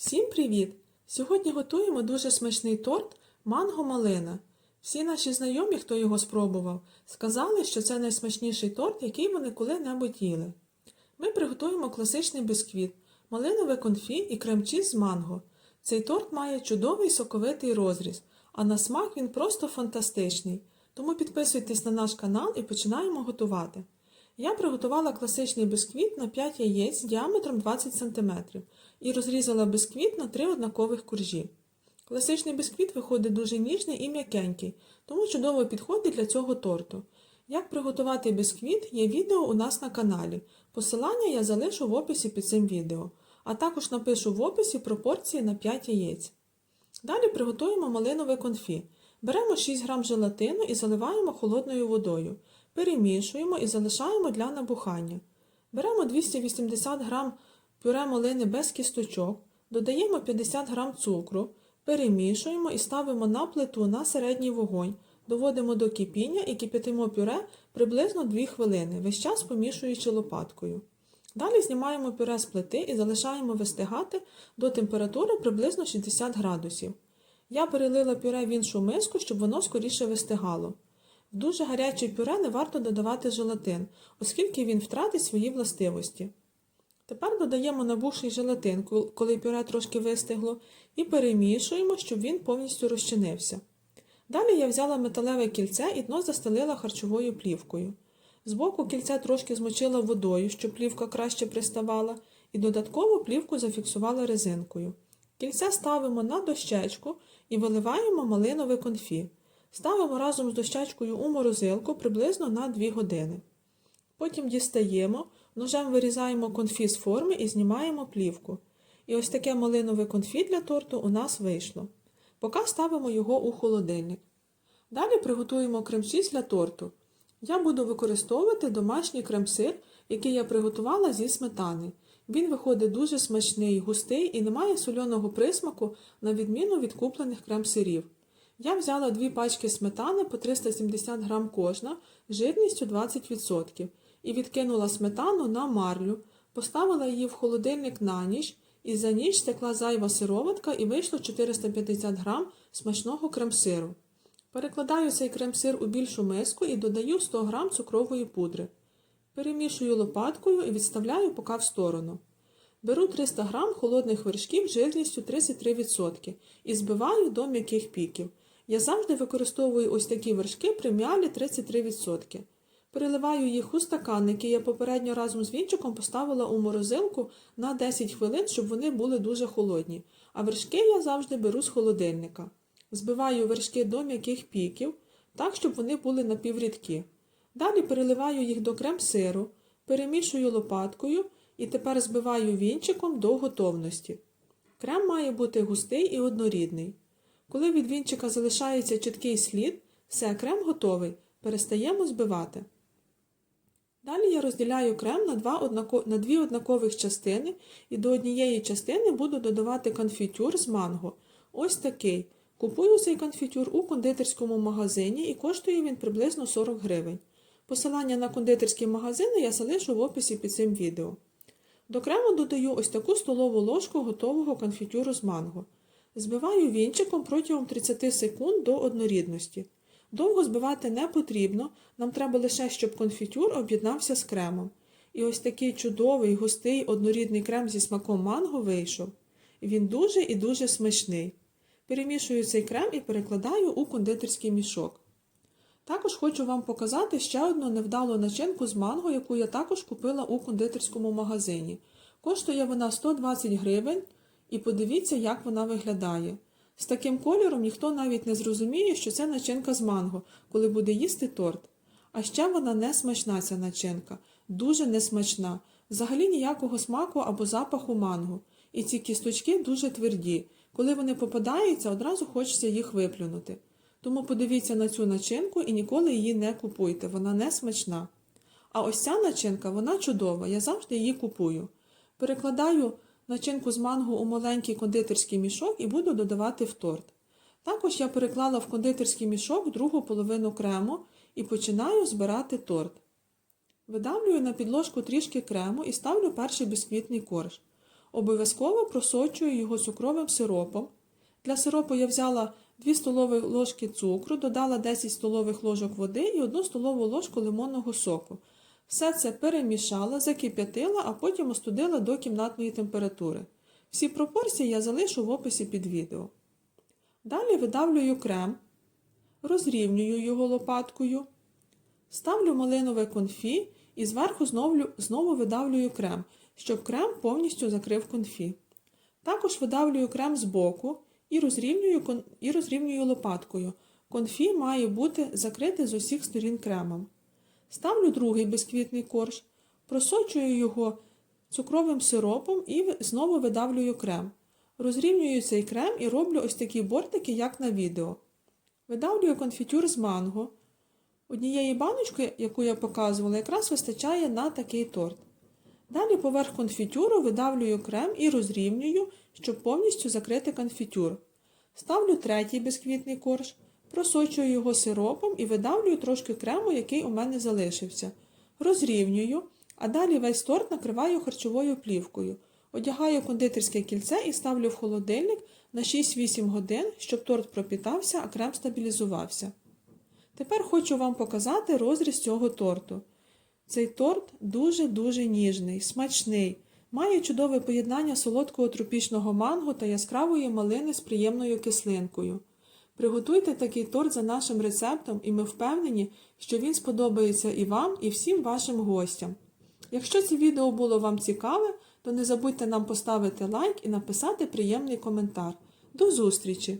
Всім привіт! Сьогодні готуємо дуже смачний торт манго-малина. Всі наші знайомі, хто його спробував, сказали, що це найсмачніший торт, який вони коли-небудь їли. Ми приготуємо класичний бисквіт, малинове конфі і крем-чіз з манго. Цей торт має чудовий соковитий розріз, а на смак він просто фантастичний. Тому підписуйтесь на наш канал і починаємо готувати. Я приготувала класичний бисквіт на 5 яєць діаметром 20 см і розрізала бисквіт на 3 однакових коржі. Класичний бисквіт виходить дуже ніжний і м'якенький, тому чудово підходить для цього торту. Як приготувати бисквіт, є відео у нас на каналі. Посилання я залишу в описі під цим відео, а також напишу в описі пропорції на 5 яєць. Далі приготуємо малинове конфі. Беремо 6 г желатину і заливаємо холодною водою. Перемішуємо і залишаємо для набухання. Беремо 280 г пюре малини без кісточок, додаємо 50 г цукру, перемішуємо і ставимо на плиту на середній вогонь, доводимо до кипіння і кип'ятимо пюре приблизно 2 хвилини, весь час помішуючи лопаткою. Далі знімаємо пюре з плити і залишаємо вистигати до температури приблизно 60 градусів. Я перелила пюре в іншу миску, щоб воно скоріше вистигало. В дуже гаряче пюре не варто додавати желатин, оскільки він втратить свої властивості. Тепер додаємо набухший желатин, коли пюре трошки вистигло, і перемішуємо, щоб він повністю розчинився. Далі я взяла металеве кільце і дно застелила харчовою плівкою. Збоку кільце трошки змочила водою, щоб плівка краще приставала, і додатково плівку зафіксувала резинкою. Кільце ставимо на дощечку і виливаємо малинове конфі. Ставимо разом з дощечкою у морозилку приблизно на 2 години. Потім дістаємо, ножем вирізаємо конфі з форми і знімаємо плівку. І ось таке малинове конфі для торту у нас вийшло. Поки ставимо його у холодильник. Далі приготуємо крем-чіз для торту. Я буду використовувати домашній крем-сир, який я приготувала зі сметани. Він виходить дуже смачний, густий і не має сольоного присмаку, на відміну від куплених крем-сирів. Я взяла дві пачки сметани по 370 г кожна жирністю 20% і відкинула сметану на марлю, поставила її в холодильник на ніч і за ніч стекла зайва сироватка і вийшло 450 г смачного крем-сиру. Перекладаю цей крем-сир у більшу миску і додаю 100 г цукрової пудри. Перемішую лопаткою і відставляю поки в сторону. Беру 300 г холодних вершків жирністю 33% і збиваю до м'яких піків. Я завжди використовую ось такі вершки при м'ялі 33%. Переливаю їх у стакан, який я попередньо разом з вінчиком поставила у морозилку на 10 хвилин, щоб вони були дуже холодні. А вершки я завжди беру з холодильника. Збиваю вершки до м'яких піків, так, щоб вони були напіврідкі. Далі переливаю їх до крем-сиру, перемішую лопаткою і тепер збиваю вінчиком до готовності. Крем має бути густий і однорідний. Коли від вінчика залишається чіткий слід, все, крем готовий, перестаємо збивати. Далі я розділяю крем на, два однако... на дві однакових частини і до однієї частини буду додавати конфітюр з манго. Ось такий. Купую цей конфітюр у кондитерському магазині і коштує він приблизно 40 гривень. Посилання на кондитерські магазини я залишу в описі під цим відео. До крему додаю ось таку столову ложку готового конфітюру з манго. Збиваю вінчиком протягом 30 секунд до однорідності. Довго збивати не потрібно, нам треба лише, щоб конфітюр об'єднався з кремом. І ось такий чудовий, густий однорідний крем зі смаком манго вийшов. Він дуже і дуже смачний. Перемішую цей крем і перекладаю у кондитерський мішок. Також хочу вам показати ще одну невдалу начинку з манго, яку я також купила у кондитерському магазині. Коштує вона 120 гривень, і подивіться, як вона виглядає. З таким кольором ніхто навіть не зрозуміє, що це начинка з манго, коли буде їсти торт. А ще вона не смачна, ця начинка, дуже несмачна, взагалі ніякого смаку або запаху манго. І ці кісточки дуже тверді. Коли вони попадаються, одразу хочеться їх виплюнути. Тому подивіться на цю начинку і ніколи її не купуйте, вона не смачна. А ось ця начинка, вона чудова, я завжди її купую. Перекладаю начинку з манго у маленький кондитерський мішок і буду додавати в торт. Також я переклала в кондитерський мішок другу половину крему і починаю збирати торт. Видавлюю на підложку трішки крему і ставлю перший бісквітний корж. Обов'язково просочую його цукровим сиропом. Для сиропу я взяла 2 столові ложки цукру, додала 10 столових ложок води і 1 столову ложку лимонного соку. Все це перемішала, закип'ятила, а потім остудила до кімнатної температури. Всі пропорції я залишу в описі під відео. Далі видавлюю крем, розрівнюю його лопаткою, ставлю малинове конфі і зверху знову, знову видавлюю крем, щоб крем повністю закрив конфі. Також видавлюю крем з боку і розрівнюю, і розрівнюю лопаткою. Конфі має бути закрите з усіх сторін кремом. Ставлю другий бісквітний корж, просочую його цукровим сиропом і знову видавлюю крем. Розрівнюю цей крем і роблю ось такі бортики, як на відео. Видавлюю конфітюр з манго. Однієї баночки, яку я показувала, якраз вистачає на такий торт. Далі поверх конфітюру видавлюю крем і розрівнюю, щоб повністю закрити конфітюр. Ставлю третій бісквітний корж, просочую його сиропом і видавлюю трошки крему, який у мене залишився. Розрівнюю, а далі весь торт накриваю харчовою плівкою. Одягаю кондитерське кільце і ставлю в холодильник на 6-8 годин, щоб торт пропітався, а крем стабілізувався. Тепер хочу вам показати розріз цього торту. Цей торт дуже-дуже ніжний, смачний, має чудове поєднання солодкого тропічного манго та яскравої малини з приємною кислинкою. Приготуйте такий торт за нашим рецептом, і ми впевнені, що він сподобається і вам, і всім вашим гостям. Якщо це відео було вам цікаве, то не забудьте нам поставити лайк і написати приємний коментар. До зустрічі!